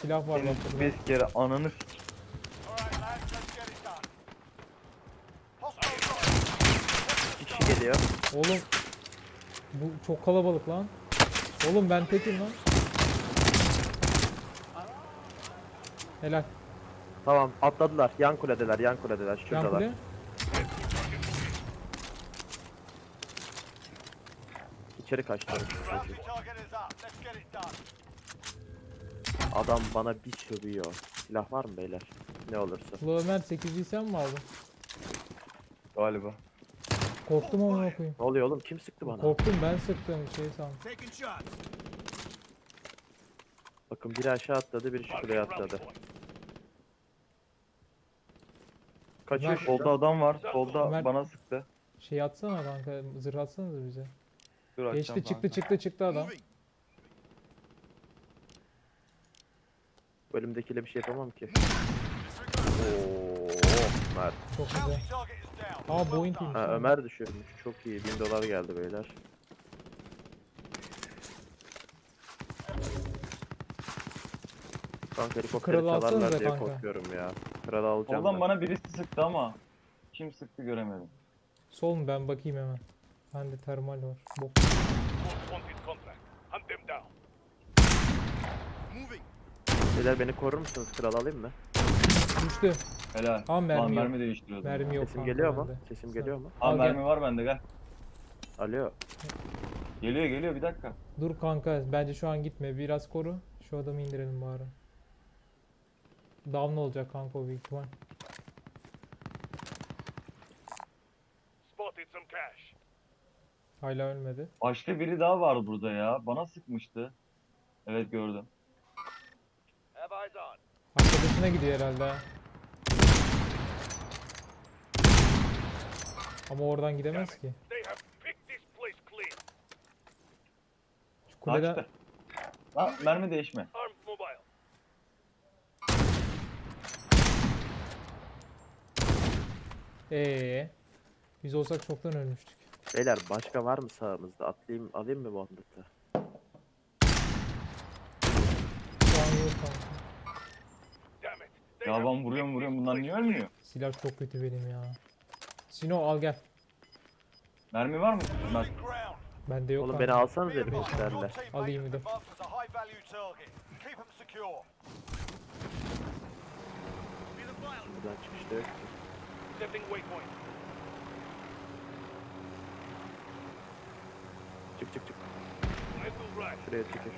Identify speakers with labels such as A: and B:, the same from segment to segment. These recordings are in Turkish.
A: Silah var
B: Senin space kere ananı s-
C: kişi geliyor.
A: Oğlum bu çok kalabalık lan. Oğlum ben tekim lan. Helal.
C: Tamam atladılar. Yan kuledeler, yan kuledeler.
A: Yan
C: Şuradalar.
A: kule.
C: İçeri kaçtılar.
D: target
C: Adam bana bir sövüyor. Silah var mı beyler? Ne olursa.
A: Ula Ömer 8'liyi sen mi aldın?
B: galiba.
A: Korktum ama koyayım.
C: Ne oluyor oğlum? Kim sıktı bana?
A: Korktum ben sıktım şey sandım.
C: Bakın biri aşağı atladı, biri şuraya atladı. Kaçıyor şurada.
B: Solda adam var. Solda
A: Ömer-
B: bana sıktı.
A: Şey atsana kanka zırh atsanıza bize.
B: Dur
A: Geçti
B: açacağım
A: çıktı
B: kanka.
A: çıktı çıktı adam.
D: Moving.
C: Bölümdekiyle bir şey yapamam ki. Oo, Mert.
A: Çok güzel. Aa
D: done.
A: team.
C: Ha, Ömer düşürmüş. Çok iyi. 1000 dolar geldi beyler. Kanka helikopteri
A: Kralı alsanıza
C: çalarlar diye
A: kanka.
C: korkuyorum ya. Kralı alacağım ben.
B: bana birisi sıktı ama kim sıktı göremedim.
A: Sol mu ben bakayım hemen. Bende termal var. Bok.
C: Beyler beni korur musunuz? Kral alayım mı?
A: Düştü.
B: Helal.
A: Tamam, mermi
B: Lan
A: yok.
B: mermi değiştiriyordum.
A: Mermi yok
C: Sesim
A: kanka
C: geliyor mu?
A: bende.
C: Sesim geliyor mu?
B: Aa
A: Al gel.
B: mermi var bende gel.
C: Alo.
B: Geliyor geliyor bir dakika.
A: Dur kanka bence şu an gitme. Biraz koru. Şu adamı indirelim bari. Down olacak kanka o büyük ihtimal.
D: Spotted some cash.
A: Hala ölmedi.
B: Başka biri daha var burada ya. Bana sıkmıştı. Evet gördüm.
A: Arkadaşına gidiyor herhalde. ha. Ama oradan gidemez ki. Şu kuleden...
B: Lan mermi değişme.
A: Eee. Biz olsak çoktan ölmüştük.
C: Beyler başka var mı sağımızda? Atlayayım, alayım mı bandıtı?
A: Şu an yok kanka.
D: Damn it. They
B: Ya ben vuruyorum vuruyorum bunlar niye ölmüyor?
A: Silah çok kötü benim ya. Sino al gel.
B: Mermi var mı?
D: Ground.
A: Bende yok
C: Oğlum beni alsanız
D: your teammate
A: Alayım bir de.
C: Buradan çıkışta yok ki. Çık çık çık. Şuraya çıkır.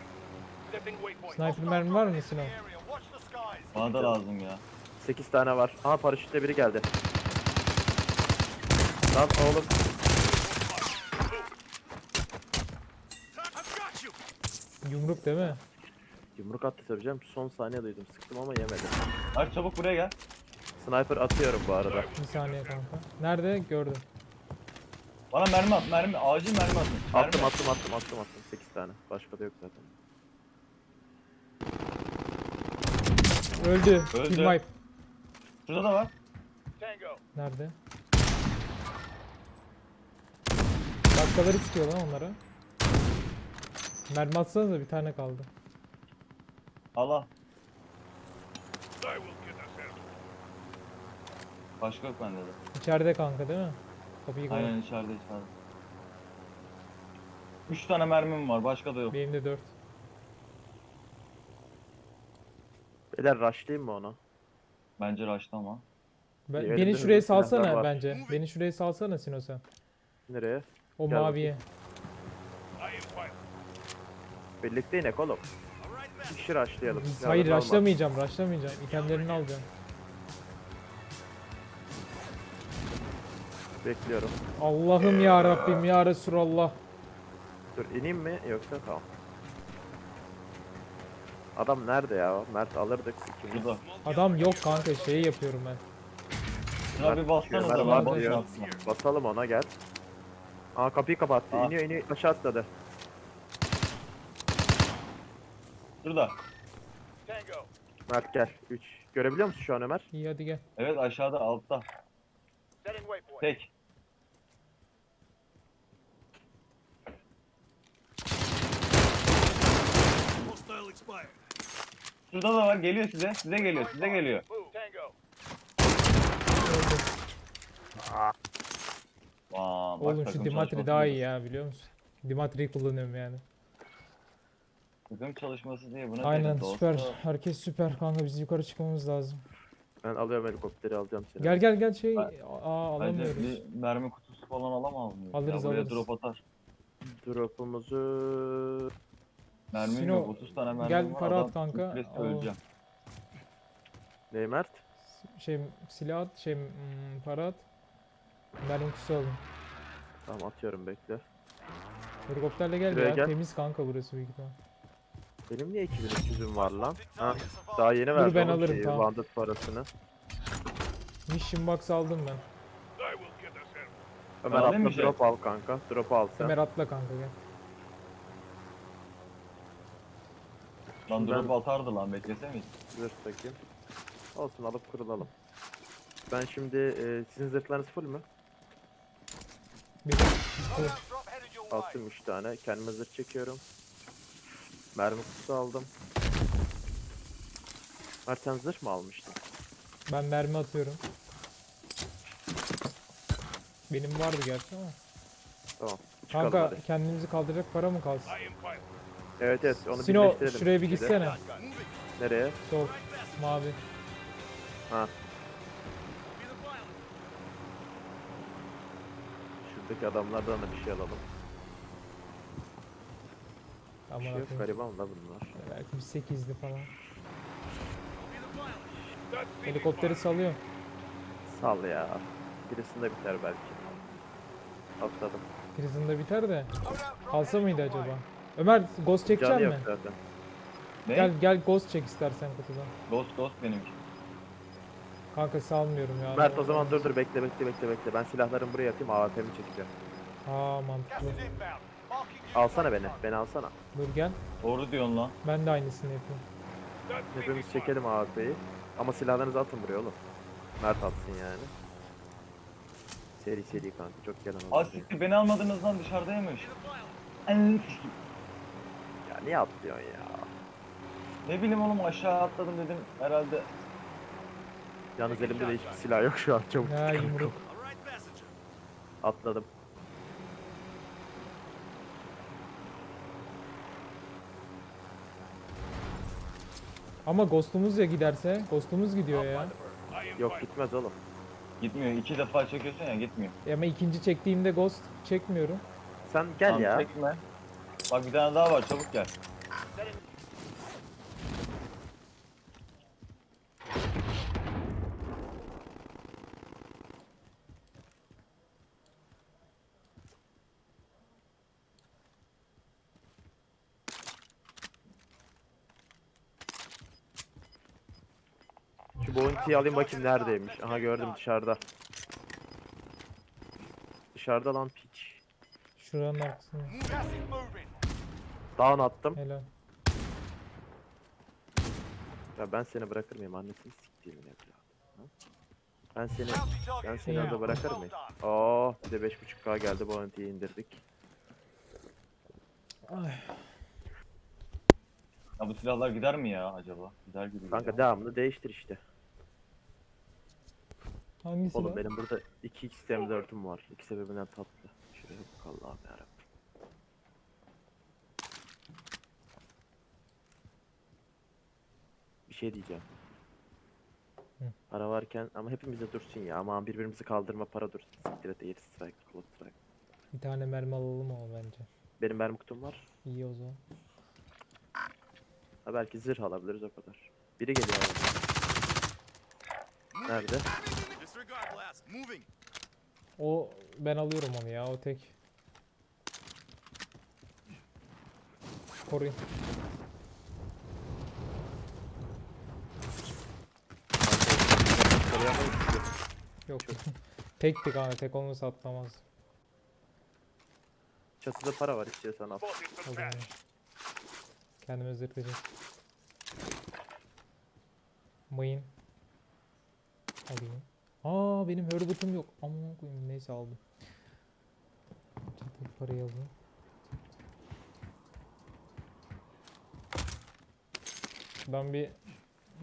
A: Sniper mermi var mı
D: skies.
B: Bana da lazım ya.
C: 8 tane var. Aha paraşütle biri geldi. Lan oğlum.
A: Yumruk değil mi?
C: Yumruk attı söyleyeceğim. Son saniye duydum. Sıktım ama yemedim.
B: Mert çabuk buraya gel.
C: Sniper atıyorum bu arada.
A: Bir saniye kanka. Nerede? Gördüm.
B: Bana mermi at mermi. Acil mermi atın. Mermi.
C: Attım attım attım attım attım. 8 tane. Başka da yok zaten.
A: Öldü.
B: Öldü.
A: Kill wipe.
B: Şurada da var.
D: Tango.
A: Nerede? Başkaları çıkıyor lan onlara. Mermi atsanıza bir tane kaldı.
B: Allah. Başka yok bende de.
A: İçeride kanka değil mi? Kapıyı kapat.
B: Aynen içeride içeride. 3 tane mermim var başka da yok.
A: Benim de 4.
C: Beyler rushlayayım mı onu?
B: Bence raşta ama.
A: Ben,
C: Elimde
A: beni
C: hızlı
A: şuraya
C: silahlar
A: salsana
C: var.
A: bence. Beni şuraya salsana Sino sen.
C: Nereye?
A: O
C: Gel
A: maviye.
C: Birlikte inek oğlum. Bir kişi rushlayalım.
A: Biz- Hayır
C: alma.
A: rushlamayacağım, rushlamayacağım. İtemlerini alacağım.
C: Bekliyorum.
A: Allah'ım ya Rabbim ya Resulallah.
C: Dur ineyim mi yoksa tamam. Adam nerede ya? Mert alırdık. ikimiz.
B: Burada.
A: Adam yok kanka şeyi yapıyorum ben.
B: Şuna bir bassanız
C: Ömer
B: da
C: var diyor. Basalım ona gel. Aa kapıyı kapattı.
B: Aa.
C: İniyor iniyor aşağı atladı.
B: Şurada.
C: Mert gel. 3. Görebiliyor musun şu an Ömer?
A: İyi hadi gel.
B: Evet aşağıda altta. Tek.
D: Hostile expired.
B: Şurada da var. Geliyor size. Size geliyor. Size geliyor. Aa, bak
A: Oğlum şu
B: takım çalışması
A: daha iyi ya biliyor musun? Dimatri'yi kullanıyorum yani.
B: Takım çalışması diye buna
A: Aynen süper.
B: dostum.
A: Herkes süper kanka biz yukarı çıkmamız lazım.
C: Ben alıyorum helikopteri alacağım seni.
A: Gel gel gel şey
B: Ben-
A: aa
B: Bence
A: alamıyoruz.
B: bir mermi kutusu falan alamaz mıyız?
A: Alırız,
B: ya, buraya
A: alırız.
B: drop atar.
C: Drop'umuzu
B: Mermim
A: Sino,
B: yok. 30 tane mermim
A: gel
B: var.
A: para at
B: adam
A: kanka.
B: öleceğim.
C: ne Mert?
A: Şey silah at, şey hmm, para at. Mermi kutusu alın.
C: Tamam atıyorum bekle.
A: Helikopterle gel
C: Buraya
A: ya.
C: gel.
A: Temiz kanka burası büyük ihtimal.
C: Benim niye 2300'üm var lan? Ha, daha yeni verdim
A: ben alırım,
C: şeyi,
A: tamam.
C: Bandit parasını.
A: Mission box aldım ben.
C: Ömer
B: mı
C: atla
B: şey?
C: drop al kanka. Drop al sen.
A: Ömer atla kanka gel.
B: Lan
C: Ben-
B: drop atardı lan beklese miyiz?
C: Zırh takayım. Olsun alıp kurulalım. Ben şimdi e, sizin zırhlarınız full mü?
A: Bir de.
C: Attım 3 tane. Kendime zırh çekiyorum. Mermi kutusu aldım. Mert sen zırh mı almıştın?
A: ben mermi atıyorum. Benim vardı gerçi ama.
C: Tamam. Çıkalım
A: Kanka
C: hadi.
A: kendimizi kaldıracak para mı kalsın?
C: Evet evet onu
A: Sino
C: birleştirelim.
A: şuraya bir
C: şimdi.
A: gitsene.
C: Nereye?
A: Sol. Mavi.
C: Ha. Şuradaki adamlardan da bir şey alalım. Bir
A: Aman
C: şey yok
A: akıyım.
C: gariban da bunlar.
A: Belki bir 8'li falan. Helikopteri salıyor.
C: Sal ya. Birisinde biter belki. Atladım.
A: Prison'da biter de. Alsa mıydı acaba? Ömer ghost çekecek
C: Canı yok
A: mi?
C: zaten.
B: Ne?
A: Gel gel ghost çek istersen kutudan.
B: Ghost ghost benimki.
A: Kanka salmıyorum ya.
C: Mert o zaman dur dur bekle bekle bekle bekle. Ben silahlarımı buraya atayım AWP'mi çekeceğim.
A: Aa mantıklı.
C: Alsana beni. Beni alsana.
A: Dur gel.
B: Doğru diyorsun lan.
A: Ben de aynısını
D: the
C: Hepimiz çekelim AWP'yi. Ama silahlarınızı atın buraya oğlum. Mert atsın yani. Seri seri kanka çok gelen oldu.
B: siktir beni almadınız lan dışarıdaymış.
C: Ya niye atlıyorsun ya?
B: Ne bileyim oğlum aşağı atladım dedim herhalde.
C: Yalnız elimde de hiçbir silah yok şu an çabuk.
A: Ya yumruk.
C: Atladım.
A: Ama ghost'umuz ya giderse. Ghost'umuz gidiyor ya.
C: Yok gitmez oğlum.
B: Gitmiyor. iki defa çekiyorsun ya gitmiyor.
A: Ama ikinci çektiğimde ghost çekmiyorum.
C: Sen gel
B: Tamam,
C: ya.
B: Çekme. Bak bir tane daha var çabuk gel.
C: Şu bounty'yi alayım bakayım neredeymiş. Aha gördüm dışarıda. Dışarıda lan piç.
A: Şuranın arkasında.
D: Moving.
C: Down attım.
A: Helal.
C: Ya ben seni bırakır mıyım annesini siktiğimin evladı. ha? Ben seni ben seni
A: Ya.
C: orada bırakır mıyım?
D: done.
C: Oo bir de 5.5k geldi bounty'yi indirdik.
A: Ay.
B: Ya bu silahlar gider mi ya acaba? Gider gibi.
C: Kanka
B: gidiyor.
C: devamlı değiştir işte.
A: Hangisi
C: Oğlum
A: lan?
C: benim burada 2x M4'üm var. İki sebebinden tatlı. Şuraya bak Allah'ım yarabbim. Şey diyeceğim.
A: Hı.
C: Para varken ama hepimize dursun ya. Aman birbirimizi kaldırma para dursun. Siktir et air strike, close strike.
A: Bir tane mermi alalım ama bence.
C: Benim mermi kutum var.
A: İyi o zaman.
C: Ha belki zırh alabiliriz o kadar. Biri geliyor abi. Nerede?
A: O ben alıyorum onu ya o tek. Koruyun.
C: Koruyamayız ki.
A: Yok. Tekti kanka tek olmasa atlamaz.
C: Çatıda para var istiyorsan al.
A: O zaman. Kendime zırhlayacağım. Mayın. Alayım. Aa benim Herbert'ım yok. Aman koyayım neyse aldım. Çatı parayı alayım. Ben bir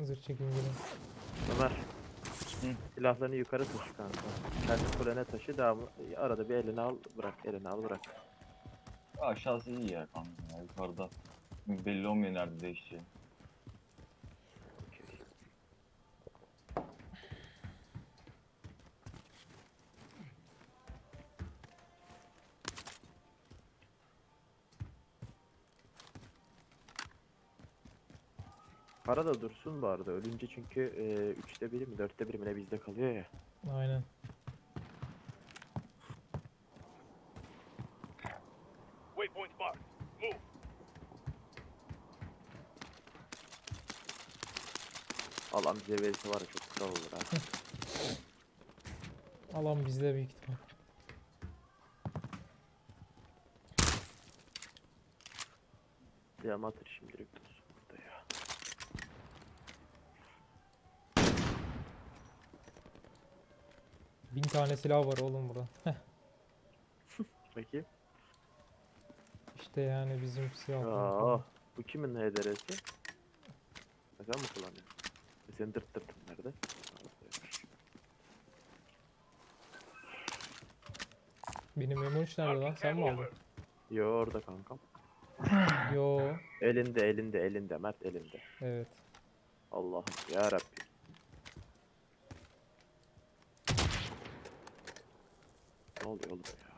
A: zırh çekeyim gelin.
C: Ömer. Silahlarını yukarı taşı kanka. Kendi kulene taşı devamlı. Arada bir elini al bırak. Elini al bırak.
B: Aşağısı iyi ya kanka ya yukarıda. Belli olmuyor nerede değişeceği.
C: Para da dursun bu arada. Ölünce çünkü e, üçte biri mi dörtte biri mi ne bizde kalıyor ya.
A: Aynen.
D: Waypoint marked. Move.
C: Alan bize verirse var ya çok kral olur ha.
A: Alan bizde büyük ihtimal.
C: Diyamatır şimdilik dursun burada ya.
A: Bin tane silah var oğlum burada.
C: Peki.
A: işte yani bizim silah.
C: Aa, bu kimin HDR'si? Sen mi kullanıyorsun? E Senin dırt dırtın nerede?
A: Benim M13 nerede lan? Sen mi aldın?
C: Yo orada kankam.
A: Yo.
C: Elinde elinde elinde Mert elinde.
A: Evet.
C: Allah'ım ya Rabbi. Ne oluyor oğlum ya?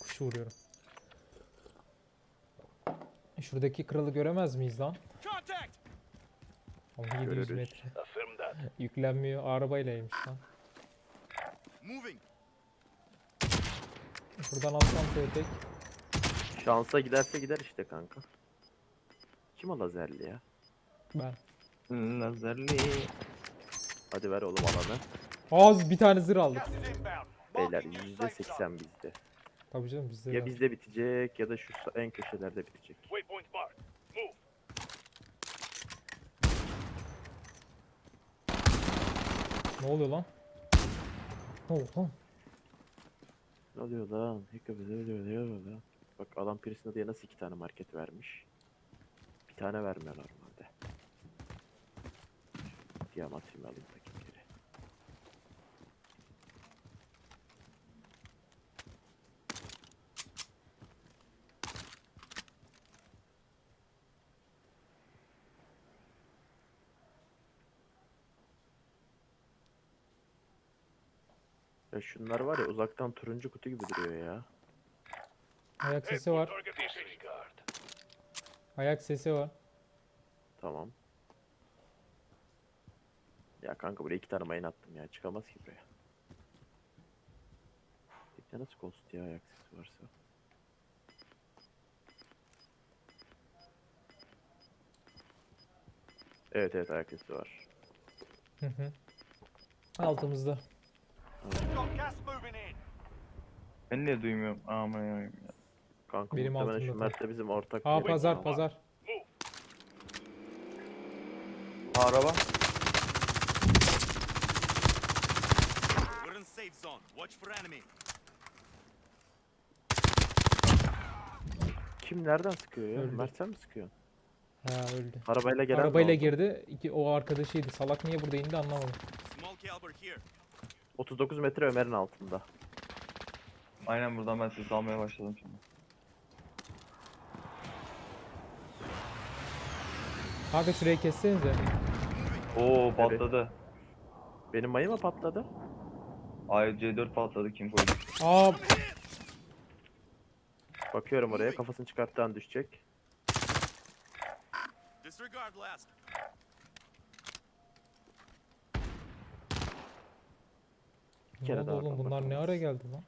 A: Kuş vuruyorum. Şuradaki kralı göremez miyiz lan? Ama 700
C: Görürüz.
A: metre. Yüklenmiyor. Arabaylaymış lan.
D: Moving.
A: Buradan atsam şöyle tek.
C: Şansa giderse gider işte kanka. Kim o lazerli ya?
A: Ben.
B: Lazerli.
C: Hadi ver oğlum alanı.
A: Az bir tane zırh aldık.
D: Gas is inbound.
C: Beyler
D: Marking new safe zone.
C: %80 bizde.
A: Tabii canım bizde
C: Ya
A: de.
C: bizde bitecek ya da şu en köşelerde bitecek.
A: Ne oluyor lan? Ne oldu lan?
C: Ne oluyor lan? Hikabı ne oluyor ne oluyor lan? Bak adam Prisma diye nasıl iki tane market vermiş. Bir tane vermiyor normalde. Diyamatimi alayım bakayım geri. Ya şunlar var ya uzaktan turuncu kutu gibi duruyor ya.
A: Ayak sesi var. Ayak sesi var.
C: Tamam. Ya kanka buraya iki tane mayın attım ya. Çıkamaz ki buraya. Ya nasıl ghost ya ayak sesi varsa. Evet evet ayak sesi var.
A: Hı hı. Altımızda.
B: Ben niye duymuyorum? Aman ya.
C: Kanka
A: Benim
C: muhtemelen şu
A: altımda
C: Mert'le bizim ortak
A: Aa
C: bir-
A: pazar pazar.
B: Araba.
D: We're in safe zone. Watch for enemy.
C: Kim nereden sıkıyor ya?
A: Öldü.
C: Mert sen mi sıkıyorsun?
A: Ha öldü.
C: Arabayla gelen mi
A: Arabayla
C: oldu?
A: girdi. İki, o arkadaşıydı. Salak niye burada indi anlamadım.
D: Small caliber here.
C: 39 metre Ömer'in altında.
B: Aynen buradan ben ses almaya başladım şimdi.
A: Kanka şurayı kessenize.
B: Oo patladı.
C: Benim mayı mı patladı?
B: Ay C4 patladı kim koydu?
A: Aa
C: Bakıyorum oraya kafasını çıkarttığı an düşecek.
D: Disregard last.
C: Bir
A: ne
C: kere daha
A: oğlum bunlar ne ara geldi lan?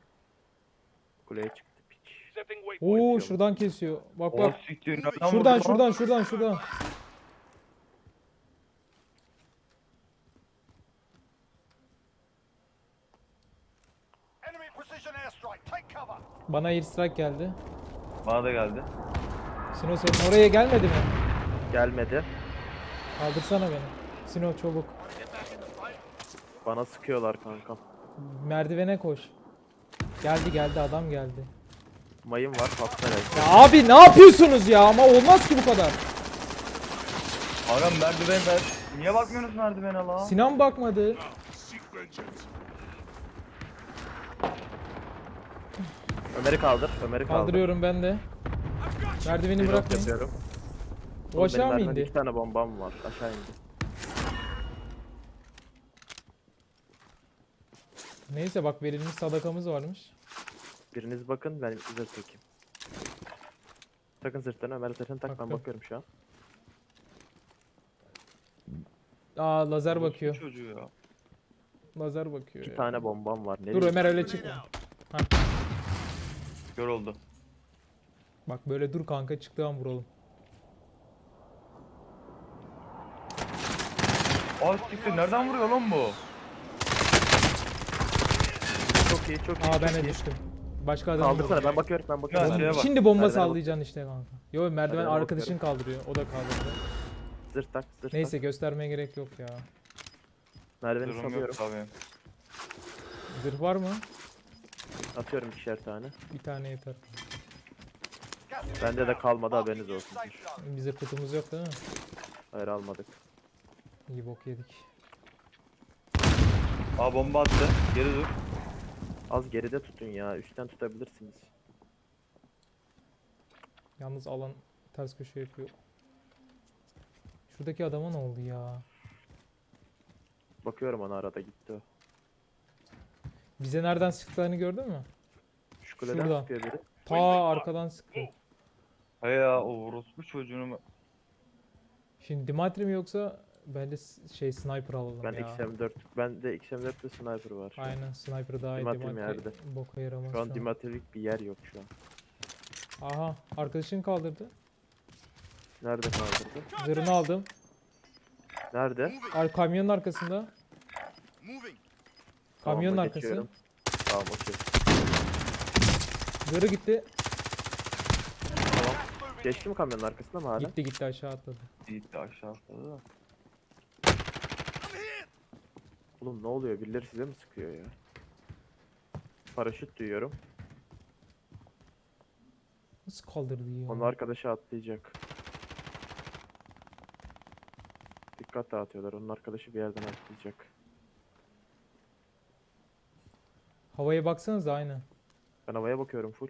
C: Kuleye çıktı piç.
A: Oo şuradan kesiyor. Bak bak. Şuradan şuradan şuradan şuradan.
D: Airstrike.
A: Bana air strike geldi.
B: Bana da geldi.
A: Sino senin oraya gelmedi mi?
C: Gelmedi.
A: Kaldırsana beni. Sino çabuk.
C: Bana sıkıyorlar kankam.
A: Merdivene koş. Geldi geldi adam geldi.
C: Mayın var patlar.
A: Ya abi ne yapıyorsunuz ya ama olmaz ki bu kadar.
B: Aga merdiven ver. Niye bakmıyorsunuz merdivene la?
A: Sinan bakmadı.
C: Ömer'i kaldır. Ömer'i kaldır.
A: Kaldırıyorum ben de. Merdiveni
C: Reload
A: bırakmayın.
C: yapıyorum.
A: O
C: Oğlum,
A: aşağı
C: benim
A: mı indi?
C: İki tane bombam var. Aşağı indi.
A: Neyse bak verilmiş sadakamız varmış.
C: Biriniz bakın ben zırt takayım. Takın zırhlarını Ömer zırhını tak ben bakıyorum şu an.
A: Aa lazer bakıyor.
B: Çocuğu ya.
A: Lazer bakıyor
C: İki
A: ya.
C: tane bombam var.
A: Dur
C: Nereye
A: Ömer öyle çıkma.
B: Kör oldu.
A: Bak böyle dur kanka çıktığı an vuralım.
B: Aa siktir nereden vuruyor lan bu?
C: Çok iyi çok iyi.
A: Aa
C: çok
A: ben de
C: iyi.
A: düştüm. Başka adam
C: Kaldırsana ben bakıyorum ben bakıyorum.
B: şeye bak.
A: Şimdi bomba
C: bak.
A: sallayacaksın işte kanka. Yo merdiven
C: Merdivene
A: arkadaşın kaldırıyor. O da kaldırdı.
C: Zırt tak zırt
A: Neyse
C: tak.
A: göstermeye gerek yok ya.
C: Merdiveni
B: Durum
C: salıyorum.
B: yok tabii.
A: Zırh var mı?
C: Atıyorum ikişer tane.
A: Bir tane yeter.
C: Bende de kalmadı haberiniz olsun.
A: Bir zırhıtımız yok değil mi?
C: Hayır almadık.
A: İyi bok yedik.
B: Aa bomba attı. Geri dur.
C: Az geride tutun ya. Üstten tutabilirsiniz.
A: Yalnız alan ters köşe yapıyor. Şuradaki adama ne oldu ya?
C: Bakıyorum ona arada gitti o.
A: Bize nereden sıktıklarını gördün mü?
C: Şu kuleden
A: Şurada.
C: sıkıyor biri.
A: Ta arkadan sıktı.
B: Hay ya o orospu çocuğunu
A: Şimdi Dimitri mi yoksa bence s- şey sniper alalım
C: Ben
A: ya.
C: XM4. Bende XM4 ve sniper var. şu.
A: Aynen sniper daha iyi.
C: Dimitri
A: Dimitri
C: nerede?
A: boka yaramaz
C: Şu an
A: şu an.
C: Dimatevik bir yer yok şu an.
A: Aha arkadaşın kaldırdı.
C: Nerede kaldırdı?
A: Zırhını aldım.
C: Nerede?
A: Ar kamyonun arkasında.
D: Moving.
A: Kamyonun
C: Tamam,
A: arkası.
C: geçiyorum. Tamam okey.
A: Zırhı gitti.
C: Geçti mi kamyonun arkasında mı hala?
A: Gitti gitti aşağı atladı.
B: gitti aşağı atladı da.
C: Oğlum ne oluyor? Birileri size mi sıkıyor ya? Paraşüt duyuyorum.
A: Nasıl kaldırdı ya?
C: Onun arkadaşı atlayacak. Dikkat dağıtıyorlar. Onun arkadaşı bir yerden atlayacak.
A: Havaya baksanıza aynen.
C: Ben havaya bakıyorum full.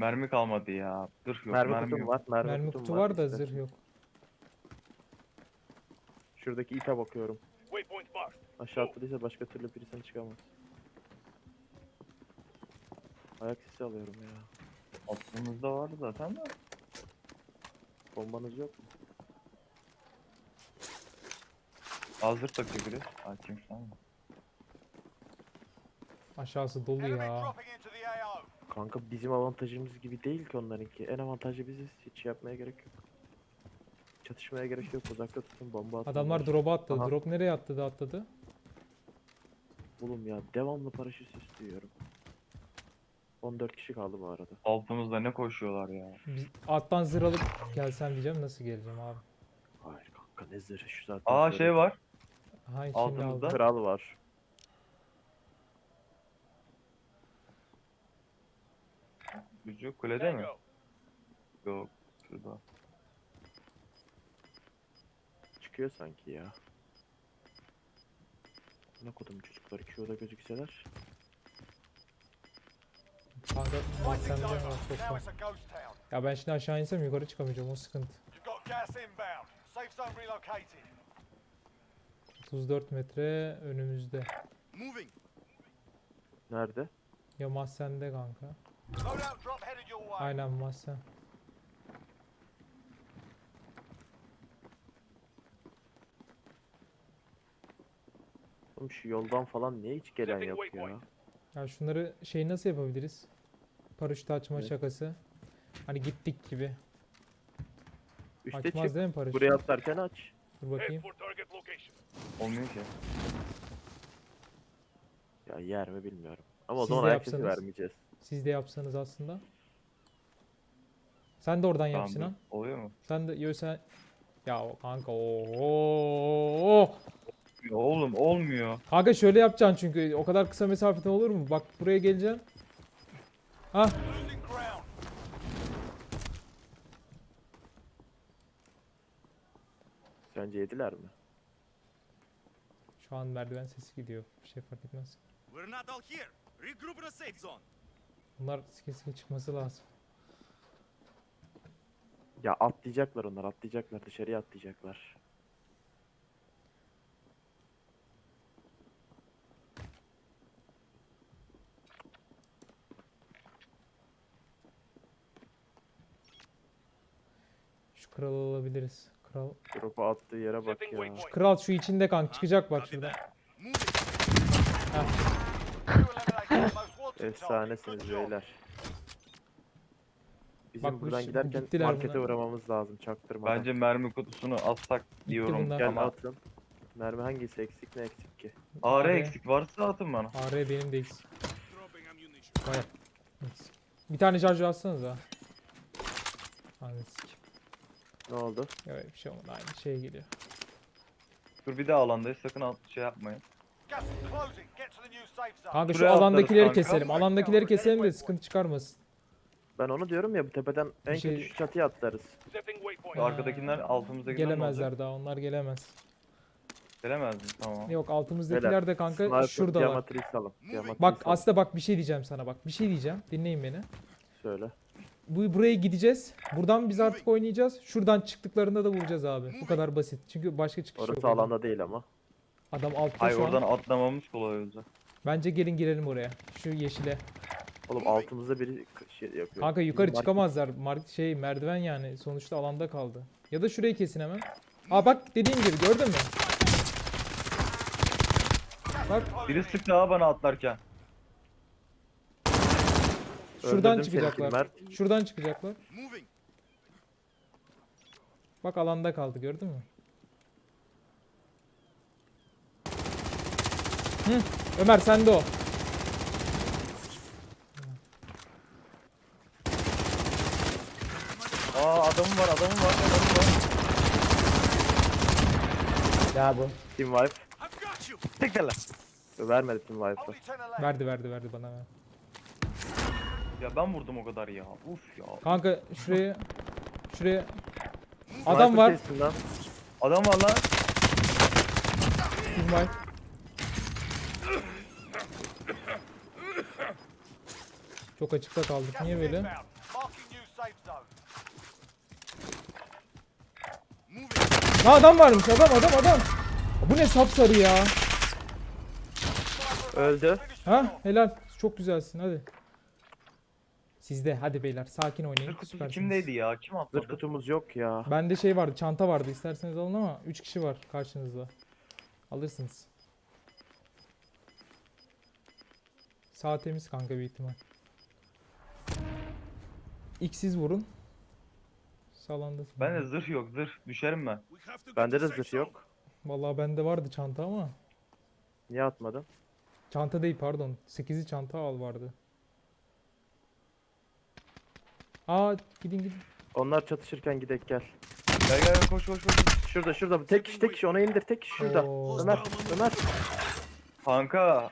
B: Mermi kalmadı ya. Dur yok
C: mermi,
B: mermi,
C: kutum
B: yok.
C: var. Mermi,
A: Mermi
C: kutum
A: kutu var da
C: istersen.
A: zırh yok.
C: Şuradaki ite bakıyorum.
D: Waypoint marked.
C: Aşağı atladıysa başka türlü birisini çıkamaz. Ayak sesi alıyorum ya.
B: Aklımızda vardı zaten de.
C: Bombanız yok mu?
B: Hazır takıyor biri. Aa kimse ama.
A: Aşağısı dolu
D: Enemy
A: ya.
D: dropping into.
C: Kanka bizim avantajımız gibi değil ki onlarınki. En avantajlı biziz. Hiç yapmaya gerek yok. Çatışmaya gerek yok. Uzakta tutun bomba atın.
A: Adamlar drop'a atladı.
C: Aha.
A: Drop nereye atladı atladı?
C: Oğlum ya devamlı paraşüt duyuyorum. 14 kişi kaldı bu arada.
B: Altımızda ne koşuyorlar ya.
A: Biz alttan zırh alıp gelsem diyeceğim nasıl geleceğim abi.
C: Hayır kanka ne zırhı şu zaten.
B: Aa şey var.
A: Şimdi
B: Altımızda.
C: Kral var.
B: Gücü kulede mi? Yok. Şurada.
C: Çıkıyor sanki ya. Ne kodum çocuklar Q'da gözükseler.
A: Kanka var çok var. Ya ben şimdi aşağı insem yukarı çıkamayacağım o sıkıntı.
D: You've got gas inbound. Safe zone relocated.
A: 34 metre önümüzde.
C: Nerede?
A: Ya mahzende kanka. Aynen mahzen.
C: Oğlum şu yoldan falan niye hiç gelen yok ya?
A: Ya şunları şey nasıl yapabiliriz? Paraşüt açma
C: Evet.
A: şakası. Hani gittik gibi.
C: Üste
A: Açmaz
C: çık.
A: değil mi paraşüt?
C: Buraya atlarken aç.
A: Dur bakayım.
B: Olmuyor ki.
C: Ya yer mi bilmiyorum. Ama o
A: Siz
C: zaman ayak
A: yapsanız.
C: vermeyeceğiz.
A: Siz de yapsanız aslında. Sen de oradan yap
B: Tamam,
A: Sinan.
B: dur. Oluyor mu?
A: Sen de yo sen ya o kanka o
B: oğlum olmuyor.
A: Kanka şöyle yapacaksın çünkü o kadar kısa mesafeden olur mu? Bak buraya geleceksin.
D: Ground.
C: Sence yediler mi?
A: şu an merdiven sesi gidiyor. Bir şey fark etmez.
E: We're not all here. Regroup in a safe zone.
A: Bunlar sike sike çıkması lazım.
C: Ya atlayacaklar onlar atlayacaklar dışarıya atlayacaklar.
A: Şu kralı alabiliriz. Kral.
C: Drop'u attığı yere bak ya.
D: waypoint.
A: Kral şu içinde kanka çıkacak bak şurada.
C: Efsanesiniz beyler. Bizim
A: Bak bu
C: buradan giderken
A: gittiler
C: markete
A: bunlar.
C: uğramamız lazım çaktırmadan.
B: Bence mermi kutusunu atsak diyorum
A: bunlar.
C: Gel
B: ama
C: atın. Mermi hangisi eksik ne eksik ki?
B: AR
A: AR.
B: eksik varsa atın bana.
A: AR benim de eksik.
E: Dropping ammunition.
A: Baya eksik. Bir tane şarjı atsanız ha. Anladın sik.
C: Ne oldu?
A: Evet bir şey olmadı aynı şeye geliyor.
B: Dur bir daha alandayız sakın alt şey yapmayın.
A: Kanka şu
B: Buraya
A: alandakileri keselim. Alandakileri keselim de sıkıntı çıkarmasın.
C: Ben onu diyorum ya bu tepeden en
A: şey-
C: kötü şu çatıya atlarız.
A: Ha,
B: Arkadakiler altımızdakiler ne olacak?
A: Gelemezler daha onlar gelemez.
B: Gelemez mi? Tamam.
A: Yok altımızdakiler de kanka
C: Sniper,
A: şuradalar.
C: Geometri. Geometri
A: Bak
C: salım.
A: aslında bak bir şey diyeceğim sana bak. Bir şey diyeceğim. Dinleyin beni.
C: Söyle.
A: Bu buraya gideceğiz. Buradan biz artık oynayacağız. Şuradan çıktıklarında da vuracağız abi. Bu kadar basit. Çünkü başka çıkış yok.
C: Orası alanda değil ama.
A: Adam altta
B: Hayır
A: şu
B: oradan
A: an.
B: atlamamız kolay olacak.
A: Bence gelin girelim oraya. Şu yeşile.
C: Oğlum altımızda biri şey yapıyor.
A: Kanka yukarı
C: Market-
A: çıkamazlar. Mark şey merdiven yani. Sonuçta alanda kaldı. Ya da şurayı kesin hemen. Aa bak dediğim gibi gördün mü? Bak
B: Biri sıktı ha bana atlarken.
A: şuradan
C: Öldürdüm seni
A: çıkacaklar.
C: Mert.
A: Şuradan çıkacaklar. Bak alanda kaldı gördün mü? Hı, Ömer sen de o.
B: Aa adamım var adamım var adamım var.
A: Ya bu.
C: Team wipe.
E: I've got you.
B: Teklerler.
C: Vermedi team wipe'ı.
D: Only ten left.
A: Verdi verdi verdi bana ver.
B: Ya ben vurdum o kadar ya. Uf ya.
A: Kanka şuraya şuraya
C: Sniper
A: adam var.
C: kessin lan.
B: Adam var lan.
A: Kim var? Çok açıkta kaldık. Niye böyle? Ha adam varmış. Adam adam adam. Bu ne sapsarı ya.
C: Öldü.
A: Ha helal. Çok güzelsin hadi. Sizde hadi beyler sakin oynayın.
B: Zırh kutusu
A: Süpersiniz.
B: kimdeydi ya? Kim
C: Zırh
B: atladı?
C: kutumuz yok ya.
A: Bende şey vardı çanta vardı isterseniz alın ama 3 kişi var karşınızda. Alırsınız. Sağ temiz kanka büyük ihtimal. Siz vurun. Sağlandasın.
B: Bende zırh yok zırh. Düşerim ben.
C: Bende de zırh yok.
A: Vallahi bende vardı çanta ama.
C: Niye atmadın?
A: Çanta değil pardon. 8'i çanta al vardı. Aa gidin gidin.
C: Onlar çatışırken gidek gel.
B: Gel gel gel, koş koş koş.
C: Şurada şurada tek kişi tek kişi ona indir tek kişi şurada.
A: Oo.
C: Ömer Ömer.
B: Kanka